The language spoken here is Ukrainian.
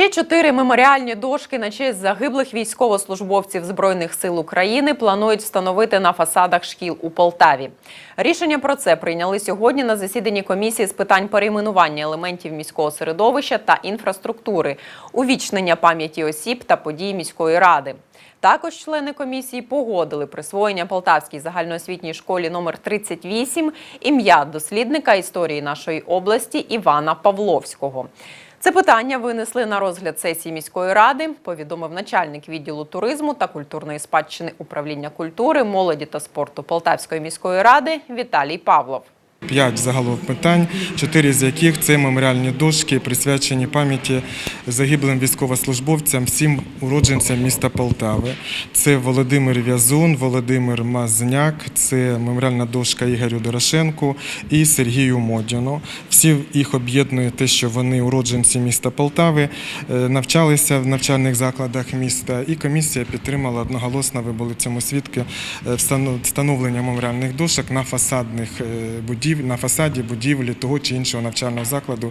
Ще чотири меморіальні дошки на честь загиблих військовослужбовців Збройних сил України планують встановити на фасадах шкіл у Полтаві. Рішення про це прийняли сьогодні на засіданні комісії з питань перейменування елементів міського середовища та інфраструктури, увічнення пам'яті осіб та подій міської ради. Також члени комісії погодили присвоєння Полтавській загальноосвітній школі номер 38 ім'я дослідника історії нашої області Івана Павловського. Це питання винесли на розгляд сесії міської ради, повідомив начальник відділу туризму та культурної спадщини управління культури, молоді та спорту Полтавської міської ради Віталій Павлов. П'ять загалом питань, чотири з яких це меморіальні дошки, присвячені пам'яті загиблим військовослужбовцям, всім уродженцям міста Полтави. Це Володимир В'язун, Володимир Мазняк, це меморіальна дошка Ігорю Дорошенку і Сергію Модіну. Всі їх об'єднує те, що вони уродженці міста Полтави, е, навчалися в навчальних закладах міста, і комісія підтримала одноголосно, ви були цьому свідки, е, встановлення меморіальних дошок на фасадних е, будівлях, на фасаді будівлі того чи іншого навчального закладу